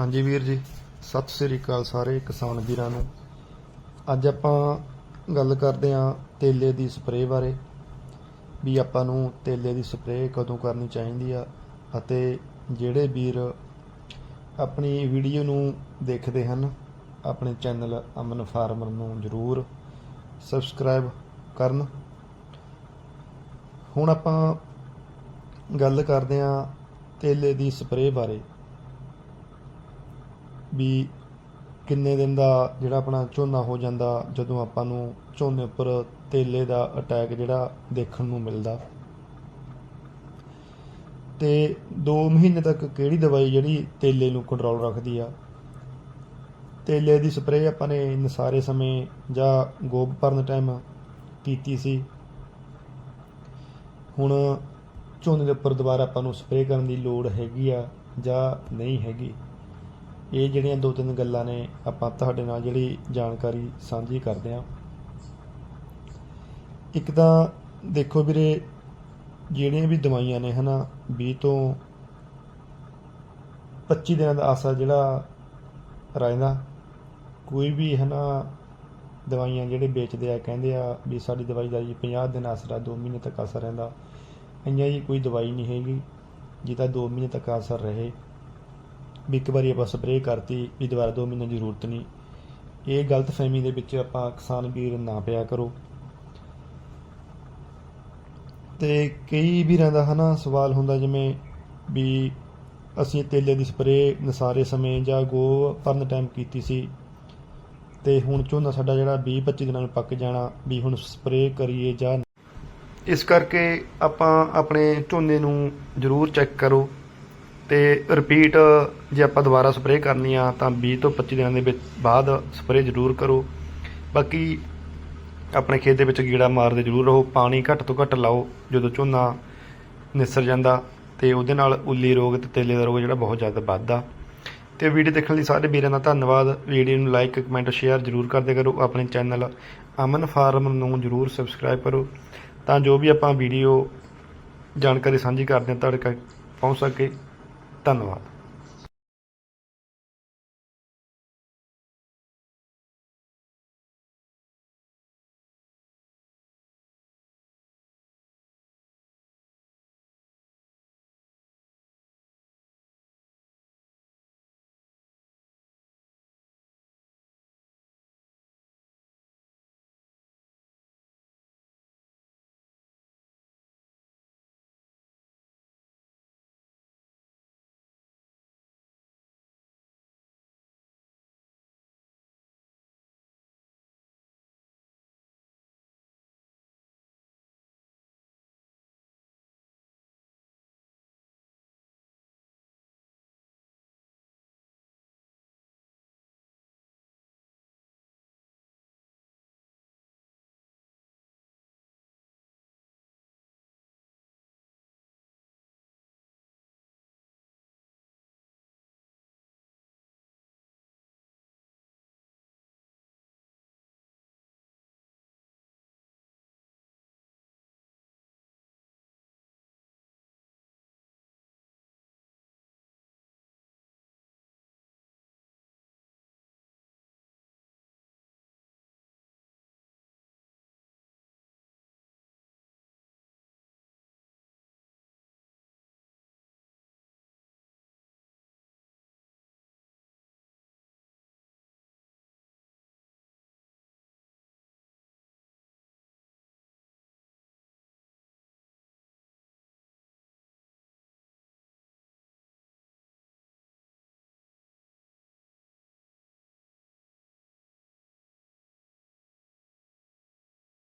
ਹਾਂਜੀ ਵੀਰ ਜੀ, ਸਤਿ ਸ੍ਰੀ ਅਕਾਲ ਸਾਰੇ ਕਿਸਾਨ ਵੀਰਾਂ ਨੂੰ। ਅੱਜ ਆਪਾਂ ਗੱਲ ਕਰਦੇ ਹਾਂ ਤੇਲੇ ਦੀ ਸਪਰੇਅ ਬਾਰੇ, ਵੀ ਆਪਾਂ ਨੂੰ ਤੇਲੇ ਦੀ ਸਪਰੇਅ ਕਦੋਂ ਕਰਨੀ ਚਾਹੀਦੀ ਆ ਅਤੇ ਜਿਹੜੇ ਵੀਰ ਆਪਣੀ ਵੀਡੀਓ ਨੂੰ ਦੇਖਦੇ ਹਨ, ਆਪਣੇ ਚੈਨਲ ਅਮਨ ਫਾਰਮਰ ਨੂੰ ਜਰੂਰ ਸਬਸਕ੍ਰਾਈਬ ਕਰਨ। ਹੁਣ ਆਪਾਂ ਗੱਲ ਕਰਦੇ ਹਾਂ ਤੇਲੇ ਦੀ ਸਪਰੇਅ ਬਾਰੇ। ਵੀ ਕਿੰਨੇ ਦਿਨ ਦਾ ਜਿਹੜਾ ਆਪਣਾ ਝੋਨਾ ਹੋ ਜਾਂਦਾ, ਜਦੋਂ ਆਪਾਂ ਨੂੰ ਝੋਨੇ ਉੱਪਰ ਤੇਲੇ ਦਾ ਅਟੈਕ ਜਿਹੜਾ ਦੇਖਣ ਨੂੰ ਮਿਲਦਾ। ਤੇ 2 ਮਹੀਨੇ ਤੱਕ ਕਿਹੜੀ ਦਵਾਈ ਜਿਹੜੀ ਤੇਲੇ ਨੂੰ ਕੰਟਰੋਲ ਰੱਖਦੀ ਆ? ਤੇਲੇ ਦੀ ਸਪਰੇਅ ਆਪਾਂ ਨੇ ਸਾਰੇ ਸਮੇਂ ਜਾਂ ਗੋਬ ਭਰਨ ਟਾਈਮ ਕੀਤੀ ਸੀ। ਹੁਣ ਝੋਨੇ ਦੇ ਉੱਪਰ ਦੁਬਾਰਾ ਆਪਾਂ ਨੂੰ ਸਪਰੇਅ ਕਰਨ ਦੀ ਲੋੜ ਹੈਗੀ ਆ ਜਾਂ ਨਹੀਂ ਹੈਗੀ? ਇਹ ਜਿਹੜੀਆਂ ਦੋ ਤਿੰਨ ਗੱਲਾਂ ਨੇ, ਆਪਾਂ ਤੁਹਾਡੇ ਨਾਲ ਜਿਹੜੀ ਜਾਣਕਾਰੀ ਸਾਂਝੀ ਕਰਦੇ ਹਾਂ। ਇੱਕ ਤਾਂ ਦੇਖੋ ਵੀਰੇ, ਜਿਹੜੀਆਂ ਵੀ ਦਵਾਈਆਂ ਨੇ ਹਨਾ 20 ਤੋਂ 25 ਦਿਨਾਂ ਦਾ ਆਸਾ ਜਿਹੜਾ ਰਹਿੰਦਾ, ਕੋਈ ਵੀ ਹਨਾ ਦਵਾਈਆਂ ਜਿਹੜੇ ਵੇਚਦੇ ਆ, ਕਹਿੰਦੇ ਆ ਵੀ ਸਾਡੀ ਦਵਾਈ ਦਾ ਜੀ 50 ਦਿਨ ਆਸਰਾ 2 ਮਹੀਨੇ ਤੱਕ ਆਸਰ ਰਹਿੰਦਾ। ਇੰਨਾ ਜੀ ਕੋਈ ਦਵਾਈ ਨਹੀਂ ਹੈਗੀ, ਜਿਹਦਾ 2 ਮਹੀਨੇ ਤੱਕ ਅਸਰ ਰਹੇ। ਵੀ ਇੱਕ ਵਾਰੀ ਆਪਾਂ ਸਪਰੇਅ ਕਰਤੀ ਵੀ ਦੁਬਾਰਾ 2 ਮਹੀਨੇ ਦੀ ਜ਼ਰੂਰਤ ਨਹੀਂ। ਇਹ ਗਲਤ ਫਹਿਮੀ ਦੇ ਵਿੱਚ ਆਪਾਂ ਕਿਸਾਨ ਵੀਰ ਨਾ ਪਿਆ ਕਰੋ। ਤੇ ਕਈ ਵੀਰਾਂ ਦਾ ਹਨਾ ਸਵਾਲ ਹੁੰਦਾ ਜਿਵੇਂ ਵੀ ਅਸੀਂ ਤੇਲੇ ਦੀ ਸਪਰੇਅ ਨਸਾਰੇ ਸਮੇਂ ਜਾਂ ਗੋ ਭਰਨ ਟਾਈਮ ਕੀਤੀ ਸੀ ਤੇ ਹੁਣ ਝੋਨਾ ਸਾਡਾ ਜਿਹੜਾ 20 25 ਦਿਨਾਂ ਨੂੰ ਪੱਕ ਜਾਣਾ ਵੀ ਹੁਣ ਸਪਰੇਅ ਕਰੀਏ ਜਾਂ ਇਸ ਕਰਕੇ ਆਪਾਂ ਆਪਣੇ ਝੋਨੇ ਨੂੰ ਜ਼ਰੂਰ ਚੈੱਕ ਕਰੋ। ਤੇ ਰਿਪੀਟ ਜੇ ਆਪਾਂ ਦੁਬਾਰਾ ਸਪਰੇਅ ਕਰਨੀ ਆ, ਤਾਂ 20 ਤੋਂ 25 ਦਿਨਾਂ ਦੇ ਵਿੱਚ ਬਾਅਦ ਸਪਰੇਅ ਜ਼ਰੂਰ ਕਰੋ। ਬਾਕੀ ਆਪਣੇ ਖੇਤ ਦੇ ਵਿੱਚ ਕੀੜਾ ਮਾਰਦੇ ਜ਼ਰੂਰ ਰਹੋ, ਪਾਣੀ ਘੱਟ ਤੋਂ ਘੱਟ ਲਾਓ ਜਦੋਂ ਝੋਨਾ ਨਿਸਰ ਜਾਂਦਾ ਤੇ ਉਹਦੇ ਨਾਲ ਉੱਲੀ ਰੋਗ ਤੇ ਤੇਲੇ ਦਾ ਰੋਗ ਜਿਹੜਾ ਬਹੁਤ ਜ਼ਿਆਦਾ ਵੱਧਦਾ। ਤੇ ਵੀਡੀਓ ਦੇਖਣ ਲਈ ਸਾਰੇ ਵੀਰਾਂ ਦਾ ਧੰਨਵਾਦ। ਵੀਡੀਓ ਨੂੰ ਲਾਈਕ ਕਮੈਂਟ ਸ਼ੇਅਰ ਜ਼ਰੂਰ ਕਰਦੇ ਕਰੋ। ਆਪਣੇ ਚੈਨਲ ਅਮਨ ਫਾਰਮ ਨੂੰ ਜ਼ਰੂਰ ਸਬਸਕ੍ਰਾਈਬ ਕਰੋ ਤਾਂ ਜੋ ਵੀ ਆਪਾਂ ਵੀਡੀਓ ਜਾਣਕਾਰੀ ਸਾਂਝੀ ਕਰਦੇ ਹਾਂ, ਤੁਹਾਡੇ ਤੱਕ ਪਹੁੰਚ ਸਕੇ। ਧੰਨਵਾਦ।